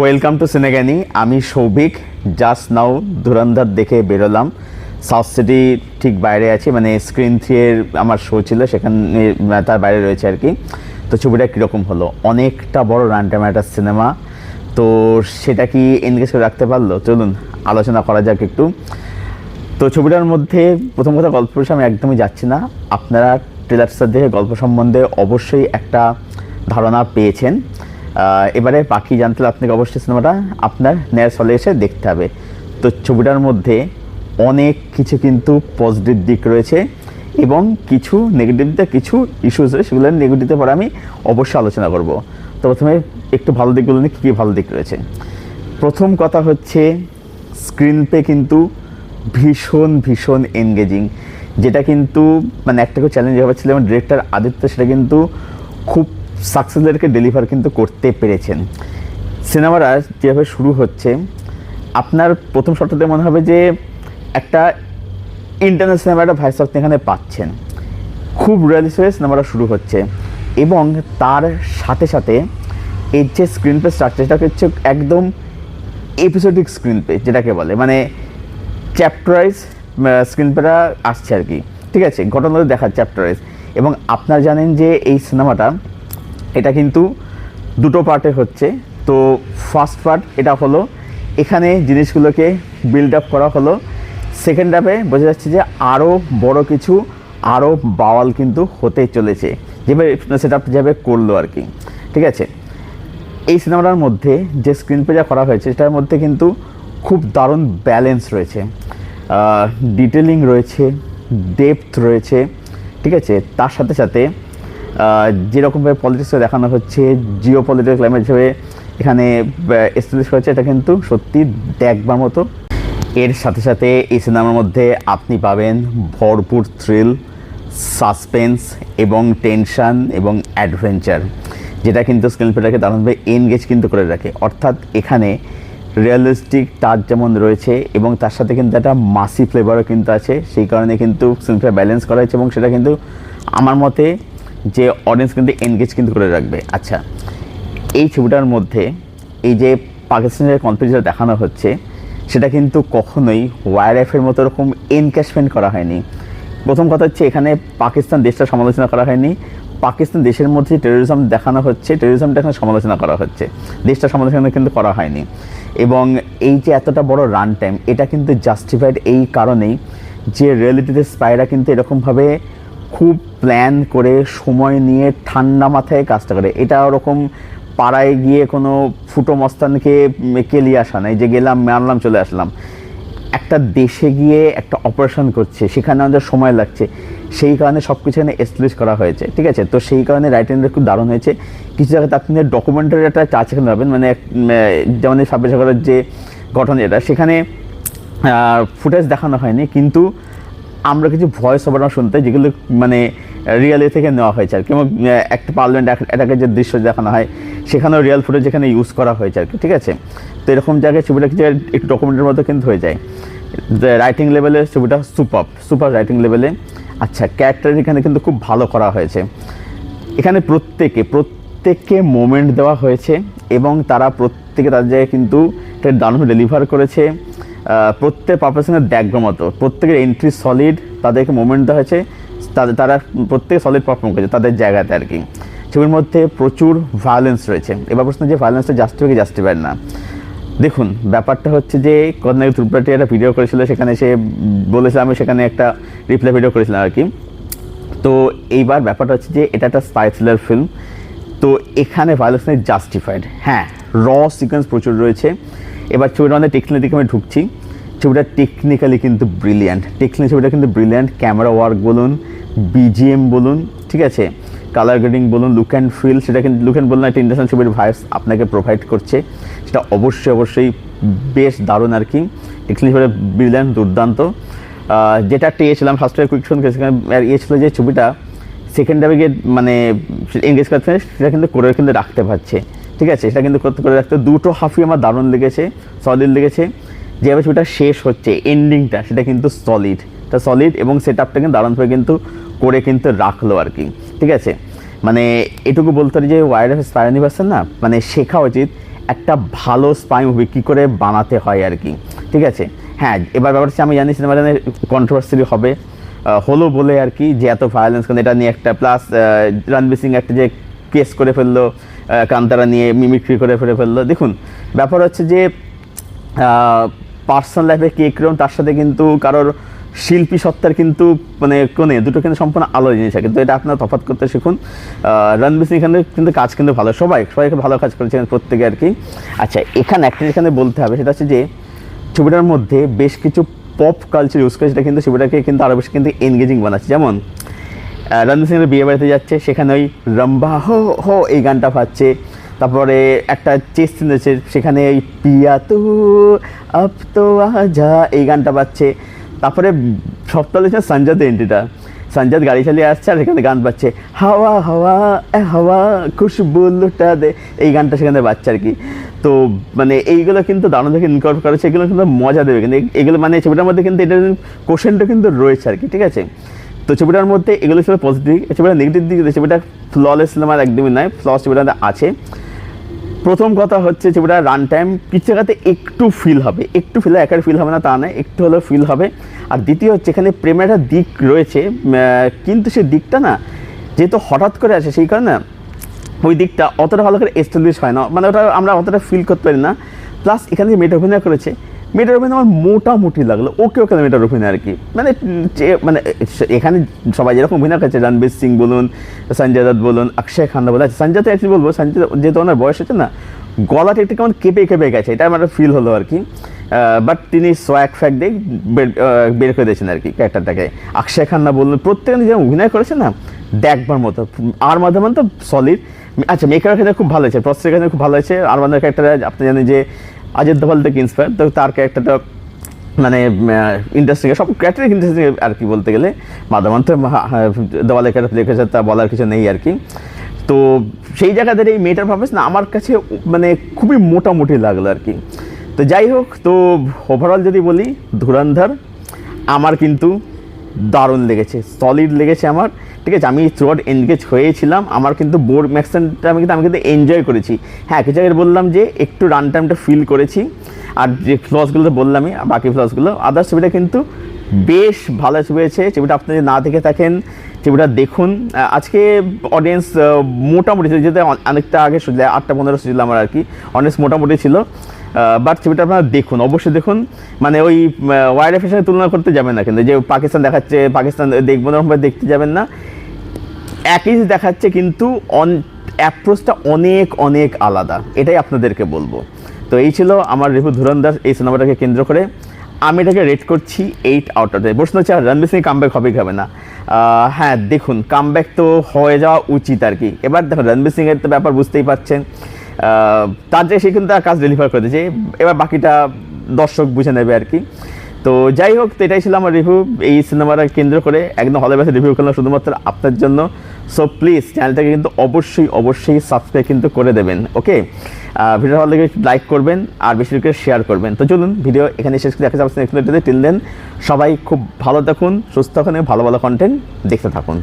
Welcome to সিনেগানি আমি Souvik just now ধুরন্ধর দেখে বেরোলাম। সাউথ সিটি ঠিক বাইরে আছি মানে স্ক্রিন থ্রি এর আমার শো ছিল, সেখানে তার বাইরে রয়েছে আর কি। তো ছবিটা কীরকম হলো? অনেকটা বড় রান টাইম একটা সিনেমা তো সেটা কি এনগেজ করে রাখতে পারল? চলুন, আলোচনা করা যাক একটু। তো ছবিটার মধ্যে প্রথম কথা, গল্প আমি একদমই যাচ্ছি না। আপনারা ট্রেলারটা দেখে গল্প সম্বন্ধে অবশ্যই একটা ধারণা পেয়েছেন। এবারে বাকি জানতে হলে আপনাকে অবশ্যই সিনেমাটা আপনার ন্যায় চলে এসে দেখতে হবে। তো ছবিটার মধ্যে অনেক কিছু কিন্তু পজিটিভ দিক রয়েছে এবং কিছু নেগেটিভ দিক কিছু ইস্যুস রয়েছে, সেগুলো নেগেটিভের পরে আমি অবশ্যই আলোচনা করব। তো প্রথমে একটু ভালো দিকগুলো নিয়ে কী কী ভালো দিক রয়েছে। প্রথম কথা হচ্ছে স্ক্রিন পে কিন্তু ভীষণ ভীষণ এনগেজিং যেটা কিন্তু মানে একটা চ্যালেঞ্জ ছিল এবং ডিরেক্টর আদিত্য, সেটা কিন্তু খুব সাকসেসদেরকে ডেলিভার কিন্তু করতে পেরেছেন। সিনেমাটা যেভাবে শুরু হচ্ছে, আপনার প্রথম শর্ততে মনে হবে যে একটা ইন্টারন্যাশনাল সিনেমা একটা ভাইস আপনি এখানে পাচ্ছেন। খুব রিয়ালিস্ট হয়ে সিনেমাটা শুরু হচ্ছে এবং তার সাথে সাথে এর যে স্ক্রিন প্লে স্ট্রাকচার সেটা হচ্ছে একদম এপিসোডিক স্ক্রিন প্লে যেটাকে বলে মানে চ্যাপ্টারাইজ স্ক্রিন প্লেটা আসছে আর কি। ঠিক আছে ঘটনা দেখার চ্যাপ্টারাইজ এবং আপনারা জানেন যে এই সিনেমাটা এটা কিন্তু দুটো পার্টে হচ্ছে। তো ফার্স্ট পার্ট এটা হলো, এখানে জিনিসগুলোকে বিল্ড আপ করা হলো। সেকেন্ড হাফে বোঝা যাচ্ছে যে আরও বড় কিছু আরও বাওয়াল কিন্তু হতে চলেছে। যেভাবে সেট সেটা যেভাবে করল আর কি। ঠিক আছে? এই সিনেমাটার মধ্যে যে স্ক্রিন যা করা হয়েছে, সেটার মধ্যে কিন্তু খুব দারুণ ব্যালেন্স রয়েছে। ডিটেলিং রয়েছে ডেপথ রয়েছে। ঠিক আছে? তার সাথে সাথে যেরকমভাবে পলিটিক্সে দেখানো হচ্ছে জিও পলিটিক্যাল ক্লাইমেট হিসেবে এখানে এস্টাবলিশ হয়েছে এটা কিন্তু সত্যি দেখবার মতো। এর সাথে সাথে এই সিনেমার মধ্যে আপনি পাবেন ভরপুর থ্রিল সাসপেন্স এবং টেনশন এবং অ্যাডভেঞ্চার যেটা কিন্তু স্ক্রিন প্লেটাকে দারুণভাবে এনগেজ কিন্তু করে রাখে। অর্থাৎ এখানে রিয়েলিস্টিক টাচ যেমন রয়েছে এবং তার সাথে কিন্তু একটা মাসি ফ্লেভারও কিন্তু আছে, সেই কারণে কিন্তু স্ক্রিন প্লে ব্যালেন্স করা হয়েছে এবং সেটা কিন্তু আমার মতে যে অডিয়েন্স কিন্তু এনগেজ কিন্তু করে রাখবে। আচ্ছা এই ছবিটার মধ্যে এই যে পাকিস্তানের কনফিডেন্স দেখানো হচ্ছে, সেটা কিন্তু কখনোই ওয়ার এফের মতো এরকম এনক্যাশমেন্ট করা হয়নি। প্রথম কথা হচ্ছে এখানে পাকিস্তান দেশটা সমালোচনা করা হয়নি। পাকিস্তান দেশের মধ্যে টেরোরিজম দেখানো হচ্ছে টেরোরিজমটা এখানে সমালোচনা করা হচ্ছে। দেশটা সমালোচনা কিন্তু করা হয়নি। এবং এই যে এতটা বড় রান টাইম এটা কিন্তু জাস্টিফাইড এই কারণেই যে রিয়েলিটিতে স্পাইরা কিন্তু এরকমভাবে খুব প্ল্যান করে সময় নিয়ে ঠান্ডা মাথায় কাজটা করে। এটা ওরকম পাড়ায় গিয়ে কোনো ফুটো মস্তানকে কেলিয়ে আসা নাই, যে গেলাম মারলাম চলে আসলাম। একটা দেশে গিয়ে একটা অপারেশন করছে, সেখানে আমাদের সময় লাগছে। সেই কারণে সব কিছু এখানে এস্টাবলিশ করা হয়েছে, ঠিক আছে? তো সেই কারণে রাইটিংটা খুব দারুণ হয়েছে। কিছু জায়গাতে আপনি ডকুমেন্টারি একটা চার্জ এখানে পাবেন মানে যেমন সাগরের যে ঘটনা যেটা, সেখানে ফুটেজ দেখানো হয়নি, কিন্তু আমরা কিছু ভয়েস ওভার শুনতে, যেগুলো মানে রিয়ালি থেকে নেওয়া হয়েছে আর কি। এবং একটা পার্লামেন্ট অ্যাটাকের যে দৃশ্য দেখানো হয়, সেখানেও রিয়াল ফুটেজ যেখানে ইউজ করা হয়েছে আর কি, ঠিক আছে? তো এরকম জায়গায় ছবিটা কিছু একটু ডকুমেন্টের মতো কিন্তু হয়ে যায়। রাইটিং লেভেলে ছবিটা সুপার সুপার রাইটিং লেভেলে আচ্ছা ক্যারেক্টার এখানে কিন্তু খুব ভালো করা হয়েছে। এখানে প্রত্যেকে, প্রত্যেককে মোমেন্ট দেওয়া হয়েছে এবং তারা প্রত্যেকে তাদের জায়গায় কিন্তু এটা দারুণ ডেলিভার করেছে। প্রত্যেক পারপাসনের দেখবার মতো প্রত্যেকের এন্ট্রি সলিড তাদেরকে মোমেন্ট দেওয়া হয়েছে তাদের তারা প্রত্যেক সলিড পারফর্ম করেছে তাদের জায়গাতে আর কি। ছবির মধ্যে প্রচুর ভায়োলেন্স রয়েছে। এবার প্রশ্ন যে ভায়োলেন্সটা জাস্টিফাই জাস্টিফাইড না? দেখুন, ব্যাপারটা হচ্ছে যে কদিন ত্রিপুরাটি একটা ভিডিও করেছিল, সেখানে সে বলেছে, আমি সেখানে একটা রিপ্লাই ভিডিও করেছিলাম আর কি। তো এইবার ব্যাপারটা হচ্ছে যে এটা একটা স্পাই থ্রিলার ফিল্ম তো এখানে ভায়োলেন্স জাস্টিফাইড হ্যাঁ র সিকোয়েন্স প্রচুর রয়েছে। এবার ছবিটা আমাদের টেকনিক্যাল দিকে আমি ঢুকছি। ছবিটা টেকনিক্যালি কিন্তু ব্রিলিয়ান্ট টেকনিক্যালি ছবিটা কিন্তু ব্রিলিয়ান্ট ক্যামেরা ওয়ার্ক বলুন বিজিএম বলুন, ঠিক আছে? কালার গ্রেডিং বলুন লুক অ্যান্ড ফিল সেটা কিন্তু লুক অ্যান্ড বলুন একটা ইন্টারন্যাশনাল ছবির ভাইস আপনাকে প্রোভাইড করছে। সেটা অবশ্যই অবশ্যই বেশ দারুণ আর কি। টেকনিক্যালি ছবিটা ব্রিলিয়ান্ট দুর্দান্ত। যেটা একটা ইয়ে ছিলাম ফার্স্ট কুইক শোন সেখানে ইয়ে ছিল যে ছবিটা সেকেন্ড হাফে গিয়ে মানে এঙ্গেজ করতে সেটা কিন্তু করে, কিন্তু রাখতে পারছে। ঠিক আছে? সেটা কিন্তু করে রাখতে দুটো হাফই আমার দারুণ লেগেছে সলিড লেগেছে। যেভাবে ছবিটা শেষ হচ্ছে এন্ডিংটা সেটা কিন্তু সলিড তা সলিড এবং সেট আপটা কিন্তু দারুণভাবে কিন্তু করে কিন্তু রাখল আর কি। ঠিক আছে? মানে এটুকু বলতে পারি যে ওয়াইড অফ স্পাইরানি পারছেন না মানে শেখা উচিত একটা ভালো স্পাই মুভি কী করে বানাতে হয় আর কি। ঠিক আছে? হ্যাঁ এবার ব্যাপার হচ্ছে আমি জানি সিনেমাটা কন্ট্রোভার্সি হবে। হলো বলে আর কি যে এত ভায়োলেন্স কারণ এটা নিয়ে একটা প্লাস রণবীর সিং একটা যে কেস করে ফেলল কান্তারা নিয়ে মিমিক্রি করে ফেলে ফেলল। দেখুন, ব্যাপার হচ্ছে যে পার্সোনাল লাইফে কে কীরকম তার সাথে কিন্তু কারোর শিল্পী সত্তার কিন্তু মানে কোনে দুটো কিন্তু সম্পূর্ণ আলাদা জিনিস কিন্তু এটা আপনারা তফাৎ করতে শিখুন। রণবীর সিং এখানে কিন্তু কাজ কিন্তু ভালো, সবাই সবাইকে ভালো কাজ করেছেন প্রত্যেকে আর কি। আচ্ছা এখানে একটা এখানে বলতে হবে, সেটা হচ্ছে যে, ছবিটার মধ্যে বেশ কিছু পপ কালচার ইউজ করে সেটা কিন্তু ছবিটাকে কিন্তু আরও বেশি কিন্তু এনগেজিং বানাচ্ছে। যেমন রণবীর সিংয়ের বিয়ে বাড়িতে যাচ্ছে, সেখানে ওই রম্বা হো হো এই গানটা পাচ্ছে তারপরে একটা চেস সিন সেখানে ওই পিয়া তো, আপ তো আজা, এই গানটা পাচ্ছে তারপরে সপ্তাহে হচ্ছে সঞ্জাত এন্ট্রিটা সঞ্জাত গাড়ি চালিয়ে আসছে আর এখানে গান পাচ্ছে হাওয়া হাওয়া, এ হাওয়া, খুশবু লুটা দে, এই গানটা সেখানে বাচ্চা আর কি। তো মানে এইগুলো কিন্তু দারুণ দেখে ইনকর্প করেছে এগুলো কিন্তু মজা দেবে। কিন্তু এগুলো মানে ছবিটার মধ্যে কিন্তু এটা কোশ্চেনটা কিন্তু রয়েছে আর কি, ঠিক আছে? তো ছবিটার মধ্যে এগুলো ছিল পজিটিভ ছবিটা নেগেটিভ দিক ছবিটা ফ্ললেস সিনেমার একদমই নয় ফ্লস ছবিটাতে আছে। প্রথম কথা হচ্ছে ছবিটা রান টাইম কিছু জায়গাতে একটু ফিল হবে, একটু ফিল একার ফিল হবে না, তা নয়, একটু হলেও ফিল হবে। আর দ্বিতীয় হচ্ছে এখানে প্রেমের একটা দিক রয়েছে কিন্তু সেই দিকটা না, যেহেতু হঠাৎ করে আসে, সেই কারণে ওই দিকটা অতটা ভালো করে এস্টাবলিশ হয় না মানে ওটা আমরা অতটা ফিল করতে পারি না। প্লাস এখানে যে মেয়েটা অভিনয় করেছে মেয়েটার অভিনয় আমার মোটামুটি লাগল ওকে ওকে মেয়েটার অভিনয় আর কি? মানে যে মানে এখানে সবাই যেরকম অভিনয় করেছে, রণবীর সিং বলুন, সঞ্জয় দত্ত বলুন, অক্ষয় খান্না বলুন আচ্ছা সঞ্জয় তো অ্যাকচুয়ালি বলব, সঞ্জয় দত্ত যেহেতু ওনার বয়স হচ্ছে না, গলাটা একটু কেমন কেঁপে কেঁপে গেছে, এটা আমার ফিল হলো আর কি। বাট তিনি সোয়াক ফ্যাক দিয়ে বের করে দিয়েছেন আর কি ক্যারেক্টারটাকে অক্ষয় খান্না বলুন, প্রত্যেকে যে অভিনয় করেছে না, দেখবার মতো, আর মাধ্যমে তো সলিড আচ্ছা মেকার ক্ষেত্রে খুব ভালো হয়েছে প্রসেসের ক্ষেত্রে খুব ভালো হয়েছে, আর মাধ্যমে ক্যারেক্টার আপনি জানেন যে অজিত দোভাল থেকে ইন্সপায়ার তো তার ক্যারেক্টারটা মানে ইন্ডাস্ট্রি সব ক্যারেক্টার ইন্ডাস্ট্রি আর কি বলতে গেলে। মাধবন্ত দেওয়ালের ক্যারেক্টার দেখেছে তা বলার কিছু নেই আর কি। তো সেই জায়গাতে এই মেয়েটার ভাবস না আমার কাছে মানে খুবই মোটামুটি লাগল আর কি। তো যাই হোক, তো ওভারঅল যদি বলি, ধুরন্ধর, আমার কিন্তু দারুণ লেগেছে সলিড লেগেছে আমার। ঠিক আছে আমি থ্রুআউট এনগেজ হয়েছিলাম আমার কিন্তু বোর্ড ম্যাক্সনটা আমি কিন্তু আমি কিন্তু এনজয় করেছি। হ্যাঁ কিছু জায়গায় বললাম যে একটু রান টাইমটা ফিল করেছি আর যে ফ্লসগুলো তো বললামই বাকি ফ্লসগুলো আদার্স ছবিটা কিন্তু বেশ ভালো ছবি হয়েছে ছবিটা আপনি যদি না দেখে থাকেন ছবিটা দেখুন। আজকে অডিয়েন্স মোটামুটি ছিল যেতে অনেকটা আগে আটটা পনেরো ছিল আমার আর কি অডিয়েন্স মোটামুটি ছিল। বাট ছবিটা আপনারা দেখুন, অবশ্যই দেখুন। মানে ওই ওয়াইড এফের সাথে তুলনা করতে যাবেন না, কিন্তু যে পাকিস্তান দেখাচ্ছে, পাকিস্তান দেখব না, ওরকমভাবে দেখতে যাবেন না। একই দেখাচ্ছে কিন্তু অন অ্যাপ্রোচটা অনেক অনেক আলাদা, এটাই আপনাদেরকে বলব। তো এই ছিল আমার রিভু ধুরন্দার এই সিনেমাটাকে কেন্দ্র করে। আমি এটাকে রেট করছি এইট আউট অফ প্রশ্ন হচ্ছে রণবীর সিং কামব্যাক হবে হবে না? হ্যাঁ দেখুন কামব্যাক তো হয়ে যাওয়া উচিত আর কি। এবার দেখুন, রণবীর সিংয়ের তো ব্যাপার বুঝতেই পারছেন। তার যে সে কিন্তু তার কাজ ডেলিভার করে দিয়েছে। এবার বাকিটা দর্শক বুঝে নেবে আর কি। তো যাই হোক, তো এটাই ছিল আমার রিভিউ এই সিনেমাটা কেন্দ্র করে একদম হলে বেসে রিভিউ করলাম শুধুমাত্র আপনার জন্য। সো প্লিজ চ্যানেলটাকে কিন্তু অবশ্যই অবশ্যই সাবস্ক্রাইব কিন্তু করে দেবেন ওকে ভিডিও ভালো লাগে লাইক করবেন, আর বেশি করে শেয়ার করবেন। তো চলুন ভিডিও এখানে শেষ করে। দেখা যাচ্ছে টিল দেন সবাই খুব ভালো থাকুন, সুস্থ থাকুন ভালো ভালো কন্টেন্ট দেখতে থাকুন।